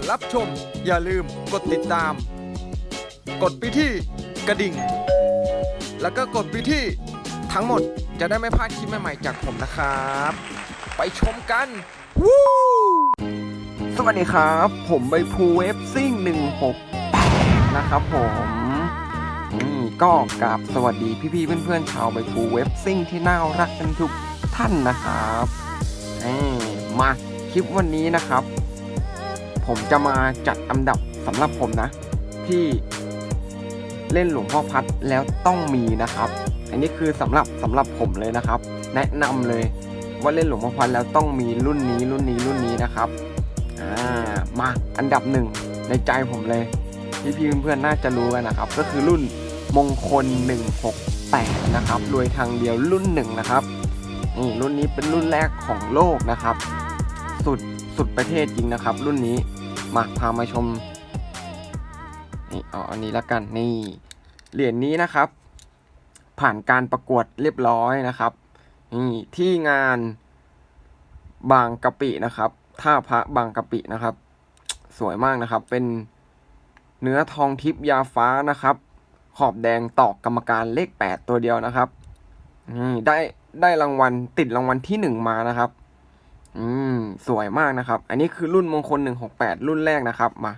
อนรับชม อย่าลืมกดติดตาม กดไปที่กระดิ่ง แล้วก็กดไปที่ทั้งหมดจะได้ไม่พลาดคลิปใหม่ๆจากผมนะครับ ไปชมกันวู้สวัสดีครับ ผมใบภูเวฟซิ่ง168 นะครับผมก็กราบสวัสดีพี่ๆเพื่อนๆชาวใบภูเวฟซิ่งที่น่ารักกันทุกท่านนะครับมาคลิปวันนี้นะครับ ผมจะมาจัดอันดับสำหรับผมนะ ที่เล่นหลวงพ่อพัดแล้วต้องมีนะครับ อันนี้คือสำหรับสำหรับผมเลยนะครับ แนะนำเลยว่าเล่นหลวงพ่อพัดแล้วต้องมีรุ่นนี้รุ่นนี้รุ่นนี้นะครับอ่ามาอันดับหนึ่งในใจผมเลยพี่พี่ๆเพื่อนๆน่าจะรู้กันนะครับ ก็คือรุ่นมงคล 168 นะครับรวยทางเดียวรุ่นหนึ่งนะครับนี่รุ่นนี้เป็นรุ่นแรกของโลกนะครับ สุดสุดประเทศจริงนะครับ รุ่นนี้ มาพามาชมนี่เอาอันนี้ละกันนี่เหรียญนี้นะครับ ผ่านการประกวดเรียบร้อยนะครับนี่ที่งานบางกะปินะครับท่าพระบางกะปินะครับ สวยมากนะครับ เป็นเนื้อทองทิพย์ยาฟ้านะครับ ขอบแดงตอกกรรมการเลข8ตัวเดียวนะครับนี่ได้ได้รางวัลติดรางวัลที่หนึ่งมานะครับ อืมสวยมากนะครับ อันนี้คือรุ่นมงคล168รุ่นแรกนะครับมา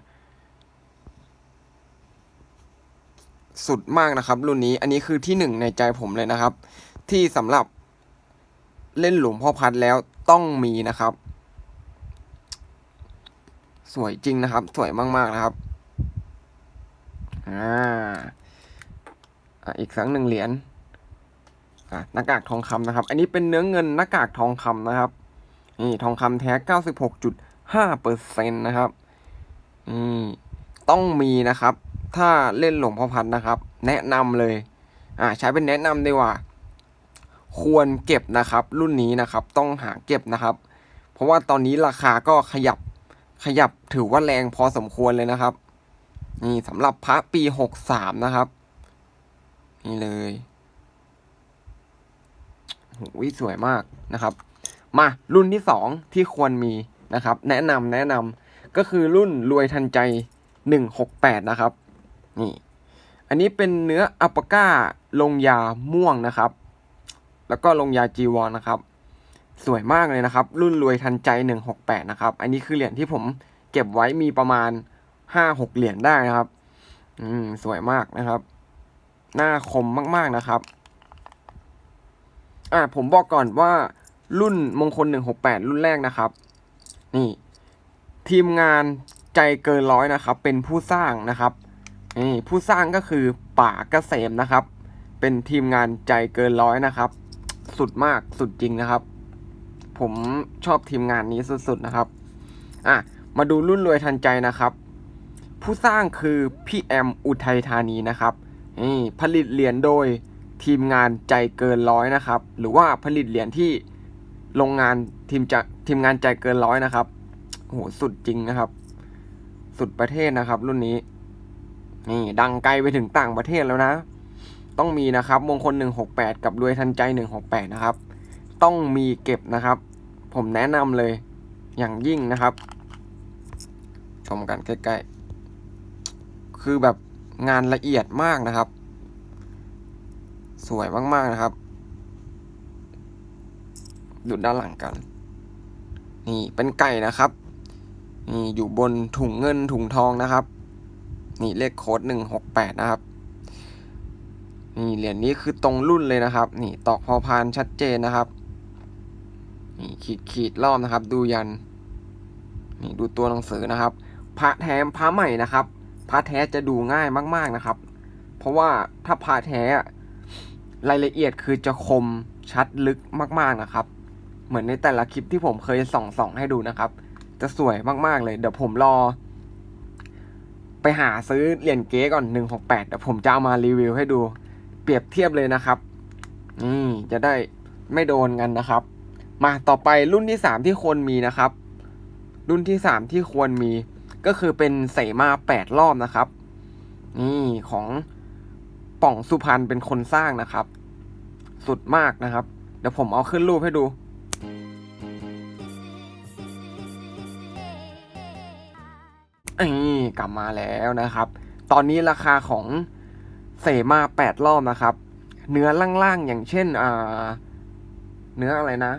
สุดมากนะครับ รุ่นนี้อันนี้คือที่หนึ่งในใจผมเลยนะครับ ที่สำหรับเล่นหลวงพ่อพัดแล้วต้องมีนะครับ สวยจริงนะครับ สวยมากๆนะครับอ่าอีกสักหนึ่งเหรียญอะหน้ากากทองคำนะครับ อันนี้เป็นเนื้อเงินหน้ากากทองคำนะครับ นี่ทองคำแท้ 96.5เปอร์เซ็นต์นะครับนี่ต้องมีนะครับ ถ้าเล่นหลวงพ่อพัดนะครับ แนะนำเลย อ่าใช้เป็นแนะนำดีกว่า ควรเก็บนะครับ รุ่นนี้นะครับ ต้องหาเก็บนะครับ เพราะว่าตอนนี้ราคาก็ขยับขยับถือว่าแรงพอสมควรเลยนะครับ นี่สำหรับพระปี63นะครับ นี่เลยโหสวยมากนะครับ มารุ่นที่สองที่ควรมีนะครับ แนะนำแนะนำก็คือรุ่นรวยทันใจ 168 นะครับ นี่ อันนี้เป็นเนื้ออัปปาก้าลงยาม่วงนะครับ แล้วก็ลงยาจีวรนะครับ สวยมากเลยนะครับ รุ่นรวยทันใจ 168 นะครับ อันนี้คือเหรียญที่ผมเก็บไว้มีประมาณ 5-6 เหรียญได้นะครับ อืม สวยมากนะครับ หน้าคมมากๆนะครับ อ่าผมบอกก่อนว่า รุ่นมงคล 168 รุ่นแรกนะครับ นี่ ทีมงานใจเกินร้อยนะครับ เป็นผู้สร้างนะครับนี่ผู้สร้างก็คือป่าเกษมนะครับ เป็นทีมงานใจเกินร้อยนะครับ สุดมากสุดจริงนะครับ ผมชอบทีมงานนี้สุดๆนะครับอะมาดูรุ่นรวยทันใจนะครับ ผู้สร้างคือพี่แอมอุทัยธานีนะครับนี่ผลิตเหรียญโดยทีมงานใจเกินร้อยนะครับ หรือว่าผลิตเหรียญที่ โรงงานทีมจะทีมงานใจเกินร้อยนะครับโหสุดจริงนะครับ สุดประเทศนะครับ รุ่นนี้ นี่ ดังไกลไปถึงต่างประเทศแล้วนะ ต้องมีนะครับ มงคล 168 กับรวยทันใจ 168 นะครับ ต้องมีเก็บนะครับ ผมแนะนำเลยอย่างยิ่งนะครับชมกันใกล้ๆ คือแบบงานละเอียดมากนะครับ สวยมากๆนะครับ ดูด้านหลังกัน นี่เป็นไก่นะครับ นี่อยู่บนถุงเงินถุงทองนะครับ นี่เลขโค้ดหนึ่งหกแปดนะครับ นี่เหรียญนี้คือตรงรุ่นเลยนะครับ นี่ตอกพอพานชัดเจนนะครับ นี่ขีดขีดรอบนะครับ ดูยัน นี่ดูตัวหนังสือนะครับ พระแท้พระใหม่นะครับ พระแท้จะดูง่ายมาก ๆนะครับ เพราะว่าถ้าพระแท้รายละเอียดคือจะคมชัดลึกมาก ๆ นะครับ เหมือนในแต่ละคลิปที่ผมเคยส่องส่องให้ดูนะครับ จะสวยมากๆเลย เดี๋ยวผมรอ ไปหาซื้อเหรียญเก๊ก่อน168เดี๋ยวผมจะเอามารีวิวให้ดู เปรียบเทียบเลยนะครับนี่จะได้ไม่โดนกันนะครับ มาต่อไปรุ่นที่3ที่ควรมีนะครับ รุ่นที่3ที่ควรมีก็คือเป็นเสมา8รอบนะครับ นี่ของป่องสุพรรณเป็นคนสร้างนะครับ สุดมากนะครับ เดี๋ยวผมเอาขึ้นรูปให้ดู กลับมาแล้วนะครับ ตอนนี้ราคาของเสมาแปดรอบนะครับ เนื้อล่างๆอย่างเช่นอ่าเนื้ออะไรนะ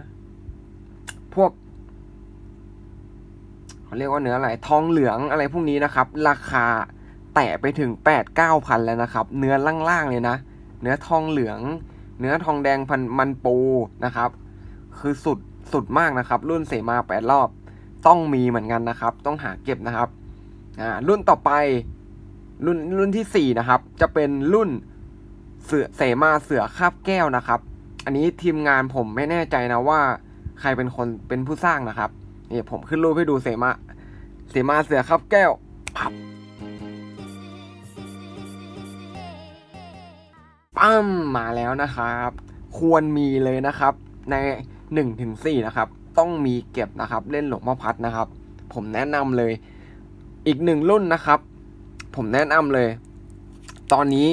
พวกเขาเรียกว่าเนื้ออะไร ทองเหลืองอะไรพวกนี้นะครับ ราคาแตะไปถึงแปดเก้าพันแล้วนะครับ เนื้อล่างๆเลยนะ เนื้อทองเหลือง เนื้อทองแดงพันมันปูนะครับ คือสุดสุดมากนะครับ รุ่นเสมาแปดรอบ ต้องมีเหมือนกันนะครับ ต้องหาเก็บนะครับ อ่ารุ่นต่อไปรุ่นรุ่นที่สี่นะครับ จะเป็นรุ่นเสือเสมาเสือคาบแก้วนะครับ อันนี้ทีมงานผมไม่แน่ใจนะว่า ใครเป็นคนเป็นผู้สร้างนะครับนี่ผมขึ้นรูปให้ดูเสมาเสมาเสือคาบแก้วปับปั้มมาแล้วนะครับ ควรมีเลยนะครับ ในหนึ่งถึงสี่นะครับ ต้องมีเก็บนะครับ เล่นหลวงพ่อพัดนะครับ ผมแนะนำเลย อีกหนึ่งรุ่นนะครับ ผมแนะนำเลย ตอนนี้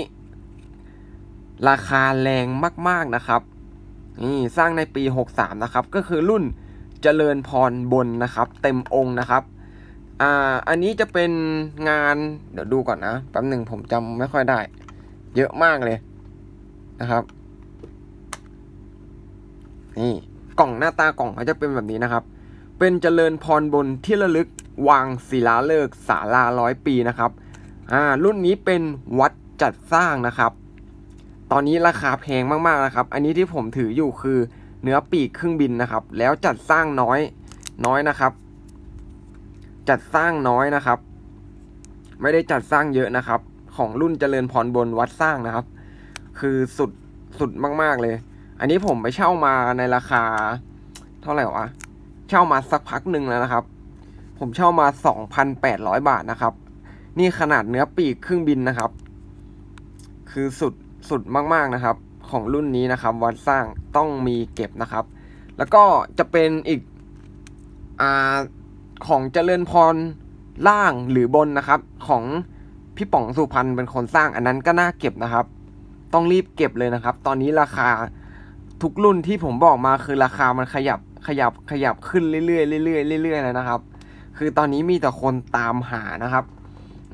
ราคาแรงมาก ๆนะครับนี่สร้างในปี 63 นะครับ ก็คือรุ่นเจริญพรบนนะครับ เต็มองค์นะครับอ่าอันนี้จะเป็นงานเดี๋ยวดูก่อนนะแป๊บหนึ่งผมจำไม่ค่อยได้ เยอะมากเลยนะครับนี่กล่องหน้าตากล่องเขาจะเป็นแบบนี้นะครับ เป็นเจริญพรบนที่ระลึก วางศิลาฤกษ์ศาลาร้อยปีนะครับอ่ารุ่นนี้เป็นวัดจัดสร้างนะครับ ตอนนี้ราคาแพงมากๆนะครับ อันนี้ที่ผมถืออยู่คือเนื้อปีกเครื่องบินนะครับ แล้วจัดสร้างน้อยน้อยนะครับ จัดสร้างน้อยนะครับ ไม่ได้จัดสร้างเยอะนะครับ ของรุ่นเจริญพรบนวัดสร้างนะครับ คือสุดสุดมากๆเลย อันนี้ผมไปเช่ามาในราคา เท่าไหร่วะ เช่ามาสักพักหนึ่งแล้วนะครับ ผมเช่ามา 2,800 บาทนะครับ นี่ขนาดเนื้อปีกเครื่องบินนะครับ คือสุดสุดมากๆนะครับ ของรุ่นนี้นะครับ วัดสร้างต้องมีเก็บนะครับ แล้วก็จะเป็นอีกอ่าของเจริญพรล่างหรือบนนะครับ ของพี่ป๋องสุพรรณเป็นคนสร้างอันนั้นก็น่าเก็บนะครับ ต้องรีบเก็บเลยนะครับ ตอนนี้ราคาทุกรุ่นที่ผมบอกมาคือราคามันขยับขยับขยับขึ้นเรื่อยๆเรื่อยๆเรื่อยๆเลยนะครับ คือตอนนี้มีแต่คนตามหานะครับ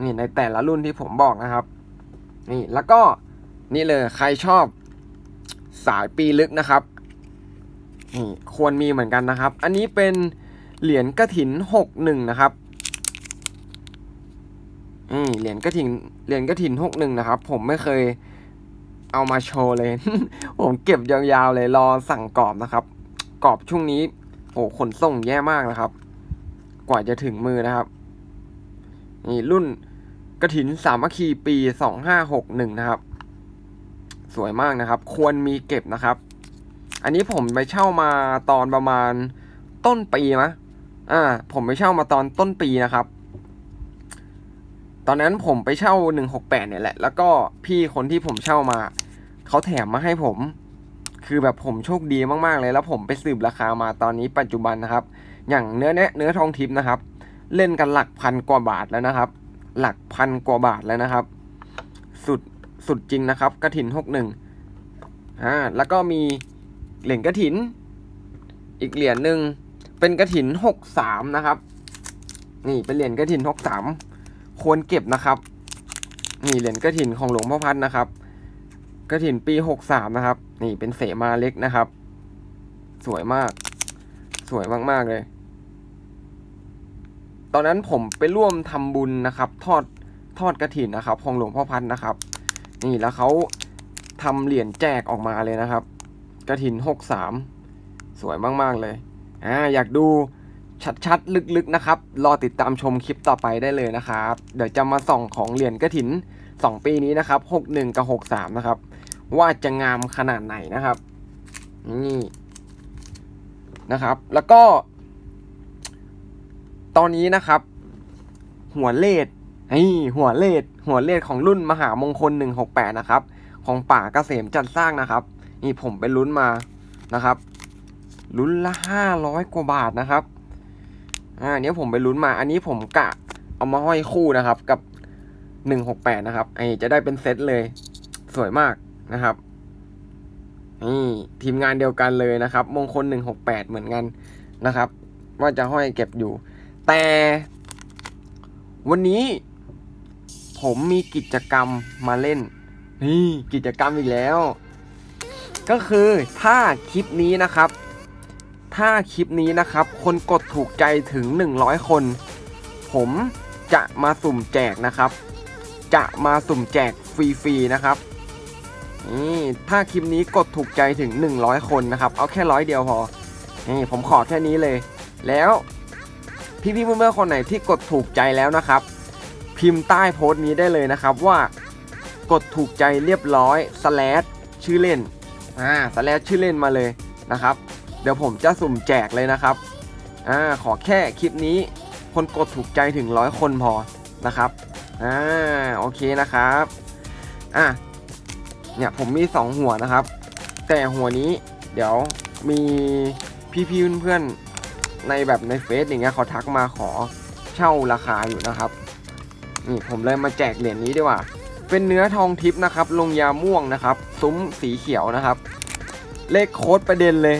นี่ในแต่ละรุ่นที่ผมบอกนะครับ นี่แล้วก็นี่เลยใครชอบสายปีลึกนะครับนี่ควรมีเหมือนกันนะครับ อันนี้เป็นเหรียญกระถินหกหนึ่งนะครับนี่เหรียญกระถินเหรียญกระถินหกหนึ่งนะครับ ผมไม่เคยเอามาโชว์เลย ผมเก็บยาวๆเลยรอสั่งกรอบนะครับ กรอบช่วงนี้โอ้ขนส่งแย่มากนะครับ กว่าจะถึงมือนะครับ นี่รุ่นกระถินสามัคคีปีสองห้าหกหนึ่งนะครับ สวยมากนะครับ ควรมีเก็บนะครับ อันนี้ผมไปเช่ามาตอนประมาณต้นปีมะอ่า ผมไปเช่ามาตอนต้นปีนะครับ ตอนนั้นผมไปเช่าหนึ่งหกแปดเนี่ยแหละ แล้วก็พี่คนที่ผมเช่ามา เขาแถมมาให้ผม คือแบบผมโชคดีมากๆเลย แล้วผมไปสืบราคามาตอนนี้ปัจจุบันนะครับ อย่างเนื้อเนื้อเนื้อทองทิพย์นะครับ เล่นกันหลักพันกว่าบาทแล้วนะครับ หลักพันกว่าบาทแล้วนะครับ สุดสุดจริงนะครับกระถินหกหนึ่งอ่าแล้วก็มีเหรียญกระถิน อีกเหรียญหนึ่งเป็นกระถินหกสามนะครับ นี่เป็นเหรียญกระถินหกสามควรเก็บนะครับนี่เหรียญกระถินของหลวงพ่อพัดนะครับกระถินปีหกสามนะครับ นี่เป็นเสมาเล็กนะครับ สวยมาก สวยมากๆเลย ตอนนั้นผมไปร่วมทำบุญนะครับ ทอดทอดกระถินนะครับ ของหลวงพ่อพัดนะครับ นี่แล้วเขาทำเหรียญแจกออกมาเลยนะครับ กระถินหกสามสวยมาก ๆ เลยอ่าอยากดูชัดๆ ลึกๆ นะครับ รอติดตามชมคลิปต่อไปได้เลยนะครับ เดี๋ยวจะมาส่องของเหรียญกระถิน 2 ปีนี้นะครับ 61 กับ 63 นะครับ ว่าจะงามขนาดไหนนะครับ นี่นะครับ แล้วก็ ตอนนี้นะครับ หัวเลดนี่หัวเลดหัวเลดของรุ่นมหามงคล 168 นะครับ ของป่าเกษมจัดสร้างนะครับ นี่ผมไปลุ้นมานะครับลุ้นละห้าร้อยกว่าบาทนะครับ อ่าเนี้ยผมไปลุ้นมา อันนี้ผมกะเอามาห้อยคู่นะครับ กับหนึ่งหกแปดนะครับ ไอจะได้เป็นเซตเลย สวยมากนะครับ นี่ทีมงานเดียวกันเลยนะครับ มงคลหนึ่งหกแปดเหมือนกันนะครับ ว่าจะห้อยเก็บอยู่ แต่วันนี้ผมมีกิจกรรมมาเล่น นี่กิจกรรมอีกแล้ว ก็คือถ้าคลิปนี้นะครับ ถ้าคลิปนี้นะครับ คนกดถูกใจถึง 100 คน ผมจะมาสุ่มแจกนะครับ จะมาสุ่มแจกฟรีๆนะครับนี่ถ้าคลิปนี้กดถูกใจถึง 100 คนนะครับ เอาแค่ร้อยเดียวพอนี่ผมขอแค่นี้เลย แล้ว พี่ๆเพื่อนๆคนไหนที่กดถูกใจแล้วนะครับ พิมพ์ใต้โพสต์นี้ได้เลยนะครับว่ากดถูกใจเรียบร้อยสแลชชื่อเล่นอ่าสแลชชื่อเล่นมาเลยนะครับ เดี๋ยวผมจะสุ่มแจกเลยนะครับอ่าขอแค่คลิปนี้คนกดถูกใจถึงร้อยคนพอนะครับอ่าโอเคนะครับอะเนี่ยผมมี 2 หัวนะครับ แต่หัวนี้เดี๋ยวมีพี่ๆเพื่อนๆ ในแบบในเฟซอย่างเงี้ยเขาทักมาขอเช่าราคาอยู่นะครับนี่ผมเลยมาแจกเหรียญนี้ดีกว่า เป็นเนื้อทองทิพย์นะครับ ลงยาม่วงนะครับ ซุ้มสีเขียวนะครับ เลขโค้ดประเด็นเลย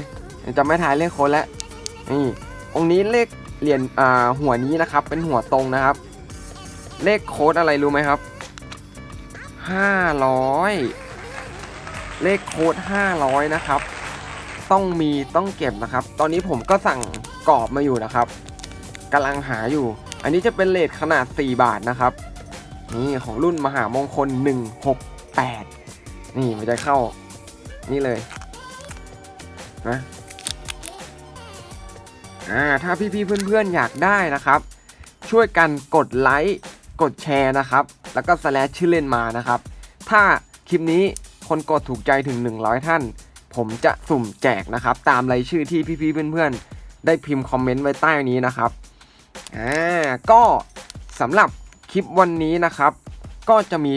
จะไม่ถ่ายเลขโค้ดแล้วนี่องนี้เลขเหรียญอ่าหัวนี้นะครับ เป็นหัวตรงนะครับ เลขโค้ดอะไรรู้ไหมครับ500เลขโค้ด500นะครับ ต้องมีต้องเก็บนะครับ ตอนนี้ผมก็สั่งกรอบมาอยู่นะครับกำลังหาอยู่ อันนี้จะเป็นเลทขนาด 4 บาทนะครับ นี่ของรุ่นมหามงคล 168 นี่มันจะเข้า นี่เลยนะอ่าถ้าพี่ๆเพื่อนๆอยากได้นะครับ ช่วยกันกดไลค์กดแชร์นะครับ แล้วก็สแลชชื่อเล่นมานะครับ ถ้าคลิปนี้คนกดถูกใจถึง 100 ท่าน ผมจะสุ่มแจกนะครับ ตามรายชื่อที่พี่ๆเพื่อนๆ ได้พิมพ์คอมเมนต์ไว้ใต้นี้นะครับอ่าก็สำหรับคลิปวันนี้นะครับ ก็จะมี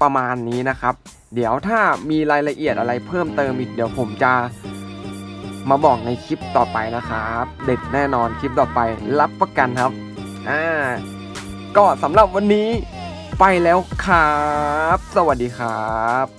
ประมาณนี้นะครับ เดี๋ยวถ้ามีรายละเอียดอะไรเพิ่มเติมอีกเดี๋ยวผมจะมาบอกในคลิปต่อไปนะครับ เด็ดแน่นอนคลิปต่อไปรับประกันครับอ่าก็สำหรับวันนี้ไปแล้วครับ สวัสดีครับ